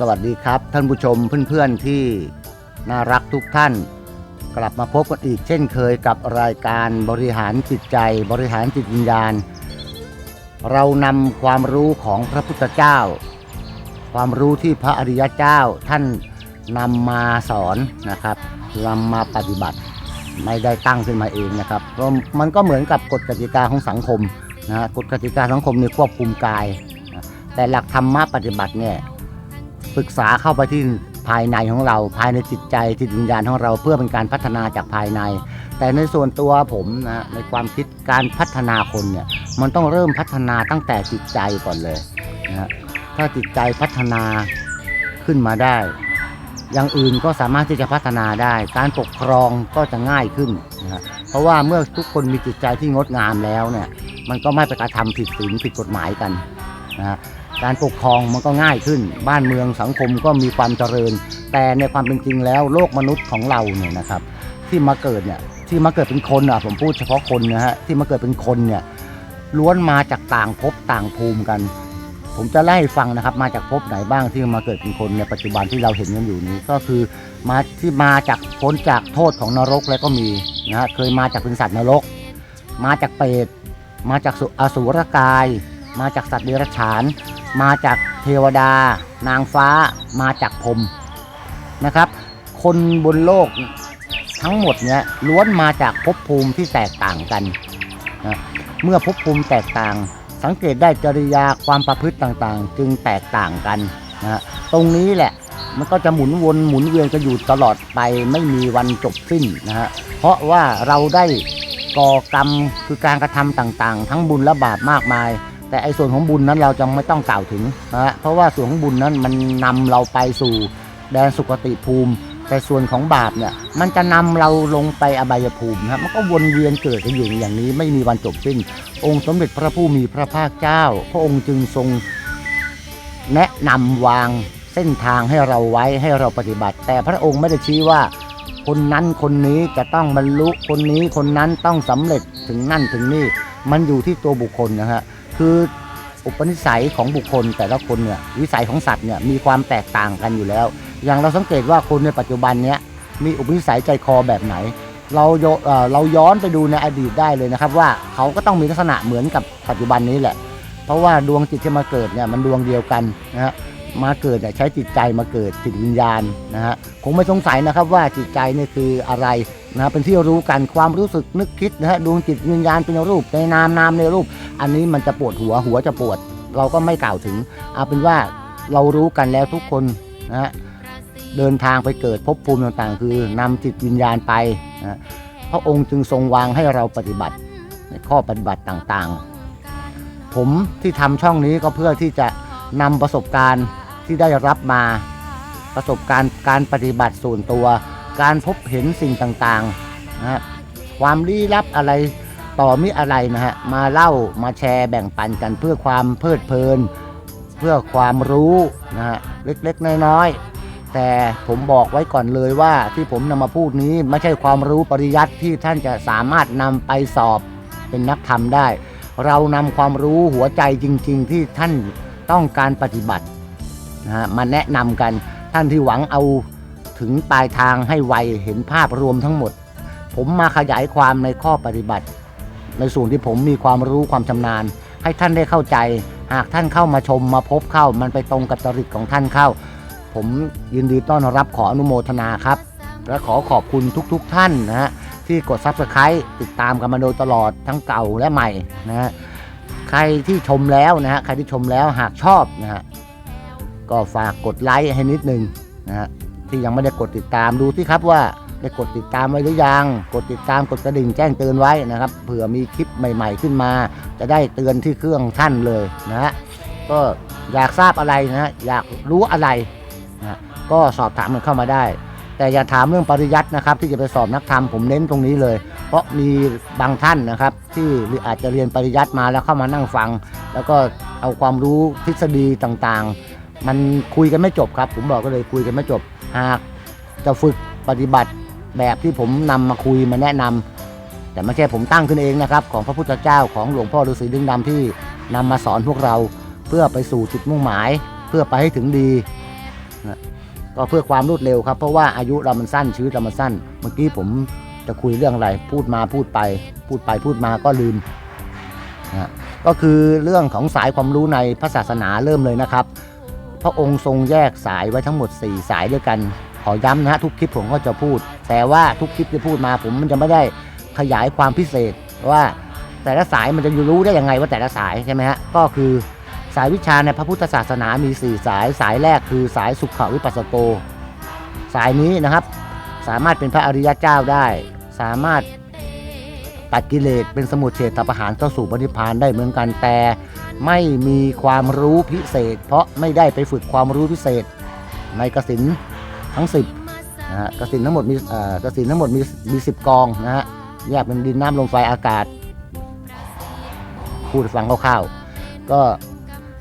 สวัสดีครับ ท่านผู้ชมเพื่อนๆที่น่ารักทุกท่าน กลับมาพบกันอีกเช่นเคยกับรายการบริหารจิตใจ บริหารจิตวิญญาณ เรานำความรู้ของพระพุทธเจ้า ความรู้ที่พระอริยเจ้าท่านนำมาสอนนะครับนำมาปฏิบัติไม่ได้ตั้งขึ้นมาเองนะครับเพราะมันก็เหมือนกับกฎกติกาของสังคมนะกฎกติกาสังคมเนี่ยควบคุมกาย แต่หลักธรรมะปฏิบัติเนี่ย ศึกษาเข้าไปที่ภายในของเราภายในจิตใจจิตวิญญาณของเราเพื่อเป็นการพัฒนาจากภายใน แต่ในส่วนตัวผมนะในความคิดการพัฒนาคนเนี่ยมันต้องเริ่มพัฒนาตั้งแต่จิตใจก่อนเลยนะถ้าจิตใจพัฒนาขึ้นมาได้ อย่างอื่นก็สามารถที่จะพัฒนาได้ การปกครองก็จะง่ายขึ้นนะเพราะว่าเมื่อทุกคนมีจิตใจที่งดงามแล้วเนี่ยมันก็ไม่ไปกระทำผิดศีลผิดกฎหมายกันนะ การปกครองมันก็ง่ายขึ้น บ้านเมืองสังคมก็มีความเจริญ แต่ในความเป็นจริงแล้วโลกมนุษย์ของเราเนี่ยนะครับ ที่มาเกิดเนี่ยที่มาเกิดเป็นคนอะผมพูดเฉพาะคนนะฮะที่มาเกิดเป็นคนเนี่ยล้วนมาจากต่างภพต่างภูมิกัน ผมจะไล่ฟังนะครับมาจากภพไหนบ้างที่มาเกิดเป็นคนในปัจจุบันที่เราเห็นกันอยู่นี้ก็คือมาที่มาจากพ้นจากโทษของนรกแล้วก็มีนะฮะเคยมาจากเป็นสัตว์นรก มาจากเปรตมาจากอสูรกาย มาจากสัตว์เดรัจฉาน มาจากเทวดา นางฟ้ามาจากพรมนะครับ คนบนโลกทั้งหมดเนี่ยล้วนมาจากภพภูมิที่แตกต่างกันนะเมื่อภพภูมิแตกต่าง สังเกตได้จริยาความประพฤติต่างๆ จึงแตกต่างกันนะฮะตรงนี้แหละมันก็จะหมุนวนหมุนเวียนกันอยู่ตลอดไปไม่มีวันจบสิ้นนะฮะเพราะว่าเราได้ก่อกรรมคือการกระทำต่างๆ ทั้งบุญและบาปมากมาย แต่ไอ้ส่วนของบุญนั้นเราจะไม่ต้องกล่าวถึงนะเพราะว่าส่วนของบุญนั้นมันนำเราไปสู่แดนสุคติภูมิ แต่ส่วนของบาปเนี่ยมันจะนำเราลงไปอบายภูมินะครับมันก็วนเวียนเกิดกันอยู่อย่างนี้ไม่มีวันจบสิ้น องค์สมเด็จพระผู้มีพระภาคเจ้า พระองค์จึงทรงแนะนำวางเส้นทางให้เราไว้ให้เราปฏิบัติ แต่พระองค์ไม่ได้ชี้ว่าคนนั้นคนนี้จะต้องบรรลุคนนี้คนนั้นต้องสำเร็จถึงนั่นถึงนี่มันอยู่ที่ตัวบุคคลนะฮะ คืออุปนิสัยของบุคคลแต่ละคนเนี่ยวิสัยของสัตว์เนี่ยมีความแตกต่างกันอยู่แล้ว อย่างเราสังเกตว่าคนในปัจจุบันเนี้ยมีอุปนิสัยใจคอแบบไหน เราโยเอ่อเราย้อนไปดูในอดีตได้เลยนะครับ ว่าเขาก็ต้องมีลักษณะเหมือนกับปัจจุบันนี้แหละ เพราะว่าดวงจิตที่มาเกิดเนี่ยมันดวงเดียวกันนะฮะมาเกิดเนี่ยใช้จิตใจมาเกิดจิตวิญญาณนะฮะคงไม่สงสัยนะครับว่าจิตใจเนี่ยคืออะไร นะเป็นที่รู้กันความรู้สึกนึกคิดนะฮะดวงจิตวิญญาณเป็นรูปในนามนามในรูป อันนี้มันจะปวดหัวหัวจะปวด เราก็ไม่กล่าวถึงเอาเป็นว่าเรารู้กันแล้วทุกคนนะฮะเดินทางไปเกิดภพภูมิต่างๆ คือนำจิตวิญญาณไปนะพระองค์จึงทรงวางให้เราปฏิบัติในข้อปฏิบัติต่างๆ ผมที่ทำช่องนี้ก็เพื่อที่จะนำประสบการณ์ที่ได้รับมาประสบการณ์การปฏิบัติส่วนตัว การพบเห็นสิ่งต่างๆนะฮะความลี้ลับอะไรต่อมิอะไรนะฮะมาเล่ามาแชร์แบ่งปันกันเพื่อความเพลิดเพลิน เพื่อความรู้นะฮะเล็กๆน้อยๆแต่ผมบอกไว้ก่อนเลยว่าที่ผมนำมาพูดนี้ไม่ใช่ความรู้ปริยัติที่ท่านจะสามารถนำไปสอบเป็นนักธรรมได้ เรานำความรู้หัวใจจริง ๆ ที่ท่านต้องการปฏิบัตินะฮะมาแนะนำกันท่านที่หวังเอา ถึงปลายทางให้ไวเห็นภาพรวมทั้งหมด ผมมาขยายความในข้อปฏิบัติ ในส่วนที่ผมมีความรู้ความชำนาญ ให้ท่านได้เข้าใจ หากท่านเข้ามาชมมาพบเข้า มันไปตรงกับจริตของท่านเข้า ผมยินดีต้อนรับขออนุโมทนาครับ และขอขอบคุณทุกๆทท่านนะฮะที่กด Subscribe ติดตามกันมาโดยตลอดทั้งเก่าและใหม่นะฮะใครที่ชมแล้วนะฮะใครที่ชมแล้วหากชอบนะฮะก็ฝากกดไลค์ให้นิดนึงนะฮะ ที่ยังไม่ได้กดติดตามดูที่ครับว่าได้กดติดตามไว้หรือยัง กดติดตามกดกระดิ่งแจ้งเตือนไว้นะครับ เผื่อมีคลิปใหม่ ๆ ขึ้นมา จะได้เตือนที่เครื่องท่านเลยนะฮะก็อยากทราบอะไรนะฮะอยากรู้อะไรนะฮะก็สอบถามมันเข้ามาได้ แต่อย่าถามเรื่องปริยัตินะครับ ที่จะไปสอบนักธรรมผมเน้นตรงนี้เลย เพราะมีบางท่านนะครับ ที่อาจจะเรียนปริยัติมาแล้วเข้ามานั่งฟัง แล้วก็เอาความรู้ทฤษฎีต่างๆ มันคุยกันไม่จบครับ ผมบอกก็เลยคุยกันไม่จบ หากจะฝึกปฏิบัติแบบที่ผมนำมาคุยมาแนะนำแต่ไม่ใช่ผมตั้งขึ้นเองนะครับ ของพระพุทธเจ้าของหลวงพ่อฤาษีดึงดำที่นำมาสอนพวกเราเพื่อไปสู่จุดมุ่งหมาย เพื่อไปให้ถึงดีนะก็เพื่อความรวดเร็วครับ เพราะว่าอายุเรามันสั้นชีวิตเรามันสั้น เมื่อกี้ผมจะคุยเรื่องอะไร พูดมาพูดไป พูดไปพูดมาก็ลืมนะฮะก็คือเรื่องของสายความรู้ในพระศาสนาเริ่มเลยนะครับ พระองค์ทรงแยกสายไว้ทั้งหมด 4 สายด้วยกัน ขอย้ำนะฮะทุกคลิปผมก็จะพูด แต่ว่าทุกคลิปที่พูดมาผมมันจะไม่ได้ขยายความพิเศษว่าแต่ละสายมันจะรู้ได้ยังไงว่าแต่ละสายใช่ไหมฮะก็คือสายวิชาในพระพุทธศาสนามี 4 สายสายแรกคือสายสุขวิปัสสโก สายนี้นะครับสามารถเป็นพระอริยเจ้าได้ สามารถตัดกิเลสเป็นสมุทเฉทประหารเข้าสู่ปณิพานได้เหมือนกันแต่ ไม่มีความรู้พิเศษ เพราะไม่ได้ไปฝึกความรู้พิเศษ ในกสินทั้ง 10นะฮะกสินทั้งหมดมีเอ่อกสินทั้งหมดมีมีสิบกองนะฮะแยกเป็นดินน้ำลมไฟอากาศพูดฟังคร่าวๆก็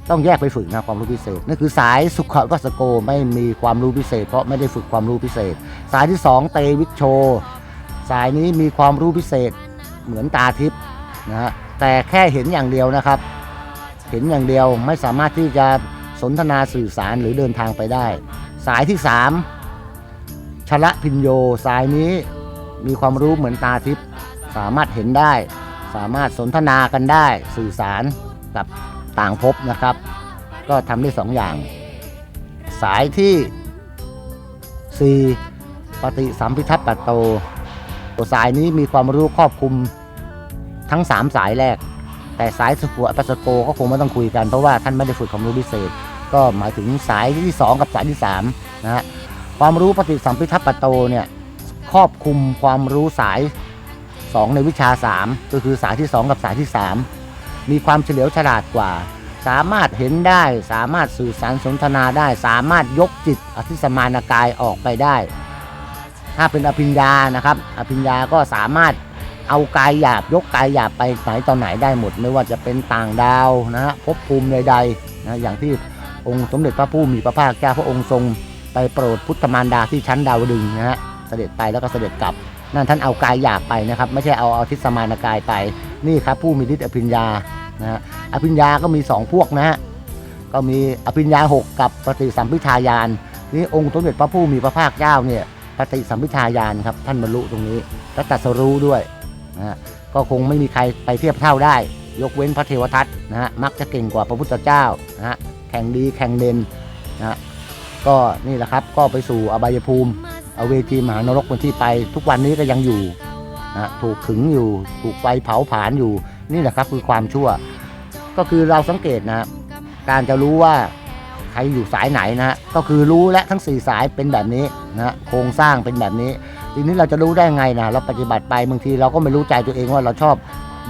ต้องแยกไปฝึกนะความรู้พิเศษนั่นคือสายสุขวัสโกไม่มีความรู้พิเศษ เพราะไม่ได้ฝึกความรู้พิเศษ สายที่สองเตวิชโช สายนี้มีความรู้พิเศษเหมือนตาทิพย์นะฮะแต่แค่เห็นอย่างเดียวนะครับ เห็นอย่างเดียวไม่สามารถที่จะสนทนาสื่อสารหรือเดินทางไปได้ สายที่ 3ชละพินโยสายนี้มีความรู้เหมือนตาทิพย์สามารถเห็นได้ สามารถสนทนากันได้สื่อสารกับต่างภพนะครับ ก็ทำได้สองอย่าง สายที่ 4 ปฏิสัมพิทัปปัตโตตัวสายนี้มีความรู้ครอบคลุมทั้ง 3 สายแรก แต่สายสุขวปัสสโกก็คงไม่ต้องคุยกัน เพราะว่าท่านไม่ได้ฝึกความรู้พิเศษ ก็หมายถึงสายที่ 2 กับสายที่3นะฮะความรู้ปฏิสัมพิทัปปัตโตเนี่ยครอบคลุมความรู้สาย 2 ในวิชา 3 ก็คือสายที่ 2 กับสายที่ 3 มีความเฉลียวฉลาดกว่า สามารถเห็นได้ สามารถสื่อสารสนทนาได้ สามารถยกจิตอธิสมานกายออกไปได้ ถ้าเป็นอภิญญานะครับ อภิญญาก็สามารถ เอากายหยาบยกกายหยาบไปไหนตอนไหนได้หมด ไม่ว่าจะเป็นต่างดาวนะฮะภพภูมิใดๆนะอย่างที่องค์สมเด็จพระผู้มีพระภาคเจ้าพระองค์ทรงไปโปรดพุทธมารดาที่ชั้นดาวดึงนะฮะเสด็จไปแล้วก็เสด็จกลับ นั่นท่านเอากายหยาบไปนะครับ ไม่ใช่เอาเอาทิศสมานกายไปนี่ครับผู้มีฤทธิ์อภิญญานะฮะอภิญญาก็มีสองพวกนะฮะก็มีอภิญญาหกกับปฏิสัมพิทายานนี่องค์สมเด็จพระผู้มีพระภาคเจ้าเนี่ยปฏิสัมพิทายานครับท่านบรรลุตรงนี้และตรัสรู้ด้วย นะฮะก็คงไม่มีใครไปเทียบเท่าได้ ยกเว้นพระเทวทัตนะฮะมักจะเก่งกว่าพระพุทธเจ้านะฮะแข่งดีแข่งเด่นนะฮะก็นี่แหละครับก็ไปสู่อบายภูมิเอาเวทีมหานรกคนที่ไป ทุกวันนี้ก็ยังอยู่นะฮะถูกขึงอยู่ ถูกไฟเผาผลาญอยู่นี่แหละครับคือความชั่ว ก็คือเราสังเกตนะฮะการจะรู้ว่าใครอยู่สายไหนนะฮะก็คือรู้และทั้ง 4 สายเป็นแบบนี้นะฮะโครงสร้างเป็นแบบนี้ ทีนี้เราจะรู้ได้ไงนะเราปฏิบัติไปบางทีเราก็ไม่รู้ใจตัวเองว่าเราชอบ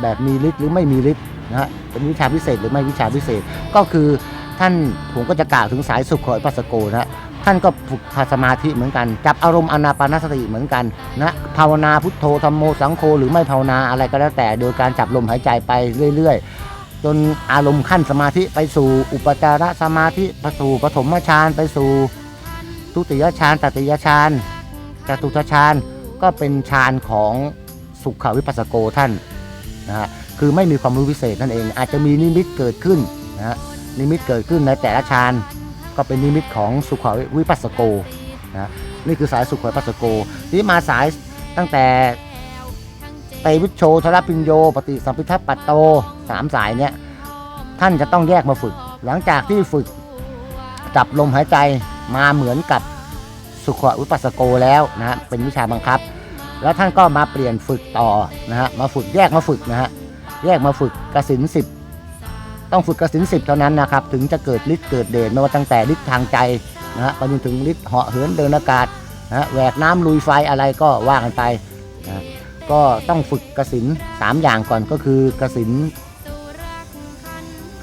แบบมีฤทธิ์หรือไม่มีฤทธิ์นะฮะเป็นวิชาพิเศษหรือไม่วิชาพิเศษ ก็คือท่านผมก็จะกล่าวถึงสายสุขอยปัสโกนะฮะท่านก็ฝึกสมาธิเหมือนกันจับอารมณ์อนาปานสติเหมือนกันนะภาวนาพุทโธธรรมโมสังโฆหรือไม่ภาวนาอะไรก็แล้วแต่ โดยการจับลมหายใจไปเรื่อย ๆ จนอารมณ์ขั้นสมาธิไปสู่อุปจารสมาธิไปสู่ปฐมฌานไปสู่ทุติยฌานตติยฌาน จตุตฌานก็เป็นฌานของสุขวิปัสสโกท่านนะฮะคือไม่มีความรู้พิเศษนั่นเอง อาจจะมีนิมิตเกิดขึ้นนะฮะนิมิตเกิดขึ้นในแต่ละฌานก็เป็นนิมิตของสุขวิปัสสโกนะนี่คือสายสุขวิปัสสโกที่มาสายตั้งแต่ไตวิชโชทรปิญโย ปฏิสัมพิทัปัตโตสามสายเนี่ยท่านจะต้องแยกมาฝึก หลังจากที่ฝึกจับลมหายใจมาเหมือนกับ สุขวิปัสสโกแล้วนะฮะเป็นวิชาบังคับ แล้วท่านก็มาเปลี่ยนฝึกต่อนะฮะมาฝึกแยกมาฝึกนะฮะแยกมาฝึกกสินสิบต้องฝึกกสินสิบเท่านั้นนะครับถึงจะเกิดฤทธิ์เกิดเดชไม่ว่าตั้งแต่ฤทธิ์ทางใจนะฮะไปจนถึงฤทธิ์เหาะเหินเดินอากาศนะฮะแหวกน้ำลุยไฟอะไรก็ว่ากันไปนะก็ต้องฝึกกสินสามอย่างก่อนก็คือกสิน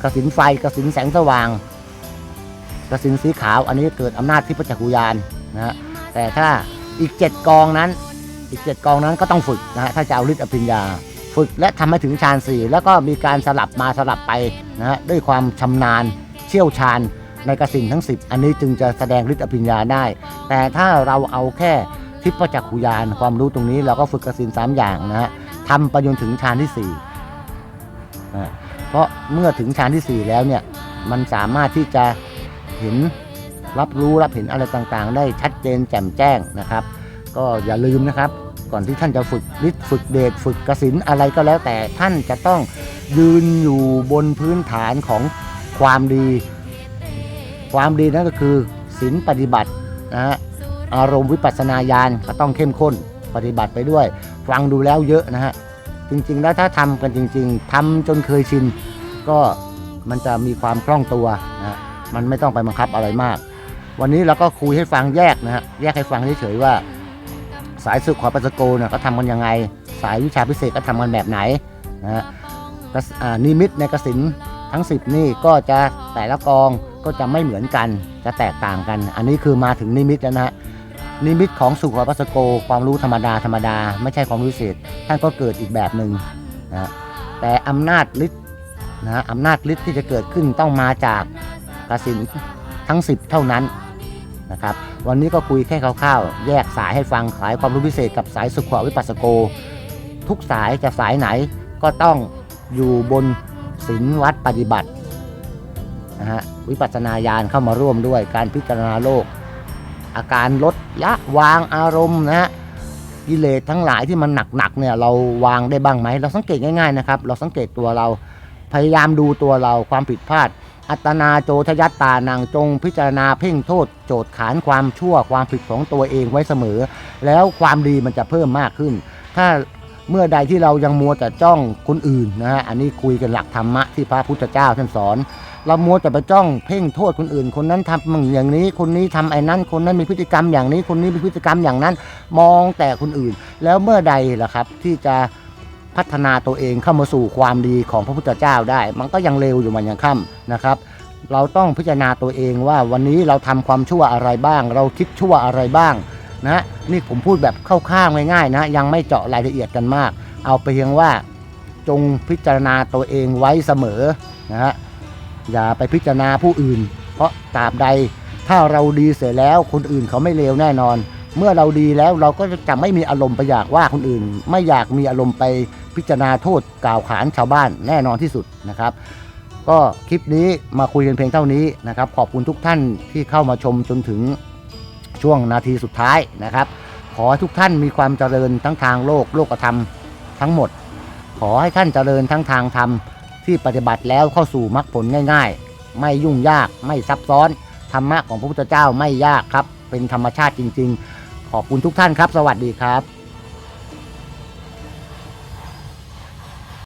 กสินไฟกสินแสงสว่างกสินสีขาวอันนี้เกิดอำนาจที่พระจักรุยาน นะฮะแต่ถ้าอีกเจ็ดกองนั้นอีกเจ็ดกองนั้นก็ต้องฝึกนะฮะถ้าจะเอาฤทธิ์อภิญญา ฝึกและทำให้ถึงฌานสี่แล้วก็มีการสลับมาสลับไปนะฮะด้วยความชำนาญเชี่ยวชาญในกสินทั้ง 10 อันนี้จึงจะแสดงฤทธิ์อภิญญาได้ แต่ถ้าเราเอาแค่ทิพจักขุยานความรู้ตรงนี้เราก็ฝึกกสินสามอย่างนะฮะทำไปจนถึงฌานที่สี่นะเพราะเมื่อถึงฌานที่สี่แล้วเนี่ยมันสามารถที่จะเห็น รับรู้รับเห็นอะไรต่างๆ ได้ชัดเจนแจ่มแจ้งนะครับ ก็อย่าลืมนะครับ ก่อนที่ท่านจะฝึกฤทธิ์ฝึกเดชฝึกกสินอะไรก็แล้วแต่ท่านจะต้องยืนอยู่บนพื้นฐานของความดี ความดีนั่นก็คือศีลปฏิบัตินะฮะอารมณ์วิปัสสนาญาณก็ต้องเข้มข้นปฏิบัติไปด้วย ฟังดูแล้วเยอะนะฮะจริงๆ แล้วถ้าทำกันจริง ๆทำจนเคยชิน ก็มันจะมีความคล่องตัวนะฮะมันไม่ต้องไปบังคับอะไรมาก วันนี้เราก็คุยให้ฟังแยกนะฮะแยกให้ฟังเฉยๆว่า สายสุขขอปัสโกเนี่ยเขาทำกันยังไง สายวิชาพิเศษก็ทำกันแบบไหนนะฮะนิมิตในกสินทั้ง 10 นี่ก็จะแต่ละกองก็จะไม่เหมือนกันจะแตกต่างกัน อันนี้คือมาถึงนิมิตแล้วนะฮะนิมิตของสุขขอปัสโก ความรู้ธรรมดาธรรมดา ไม่ใช่ความรู้พิเศษท่านก็เกิดอีกแบบหนึ่งนะแต่อำนาจฤทธิ์นะฮะอำนาจฤทธิ์ที่จะเกิดขึ้นต้องมาจากกสินทั้ง 10 เท่านั้น นะครับวันนี้ก็คุยแค่คร่าวๆ แยกสายให้ฟังขายความรู้พิเศษกับสายสุขวิปัสสโก ทุกสายจะสายไหนก็ต้องอยู่บนศีลวัดปฏิบัตินะฮะวิปัสสนาญาณเข้ามาร่วมด้วยการพิจารณาโลก อาการลดละวางอารมณ์นะฮะกิเลสทั้งหลายที่มันหนักๆเนี่ยเราวางได้บ้างไหม เราสังเกตง่ายๆนะครับ เราสังเกตตัวเราพยายามดูตัวเราความผิดพลาด อัตนาโจทยัตตานางจงพิจารณาเพ่งโทษ โจทย์ขานความชั่วความผิดของตัวเองไว้เสมอ แล้วความดีมันจะเพิ่มมากขึ้น ถ้าเมื่อใดที่เรายังมัวแต่จ้องคนอื่นนะฮะอันนี้คุยกันหลักธรรมะที่พระพุทธเจ้าท่านสอน เรามัวแต่ไปจ้องเพ่งโทษคนอื่น คนนั้นทำอย่างนี้คนนี้ทำไอ้นั้น คนนั้นมีพฤติกรรมอย่างนี้คนนี้มีพฤติกรรมอย่างนั้น มองแต่คนอื่น แล้วเมื่อใดล่ะครับที่จะ พัฒนาตัวเองเข้ามาสู่ความดีของพระพุทธเจ้าได้ มันก็ยังเร็วอยู่มันยังค่ำนะครับ เราต้องพิจารณาตัวเองว่าวันนี้เราทำความชั่วอะไรบ้าง เราคิดชั่วอะไรบ้างนะนี่ผมพูดแบบคร่าวๆง่ายๆนะยังไม่เจาะรายละเอียดกันมาก เอาไปเพียงว่าจงพิจารณาตัวเองไว้เสมอนะฮะอย่าไปพิจารณาผู้อื่น เพราะตราบใดถ้าเราดีเสียแล้วคนอื่นเขาไม่เลวแน่นอน เมื่อเราดีแล้วเราก็จะไม่มีอารมณ์ไปอยากว่าคนอื่น ไม่อยากมีอารมณ์ไปพิจารณาโทษกล่าวขานชาวบ้านแน่นอนที่สุดนะครับ ก็คลิปนี้มาคุยกันเพียงเท่านี้นะครับ ขอบคุณทุกท่านที่เข้ามาชมจนถึงช่วงนาทีสุดท้ายนะครับ ขอให้ทุกท่านมีความเจริญทั้งทางโลกโลกธรรมทั้งหมด ขอให้ท่านเจริญทั้งทางธรรมที่ปฏิบัติแล้วเข้าสู่มรรคผลง่าย ๆ ไม่ยุ่งยากไม่ซับซ้อนธรรมะของพระพุทธเจ้าไม่ยากครับ เป็นธรรมชาติจริง ๆ ขอบคุณทุกท่านครับ สวัสดีครับ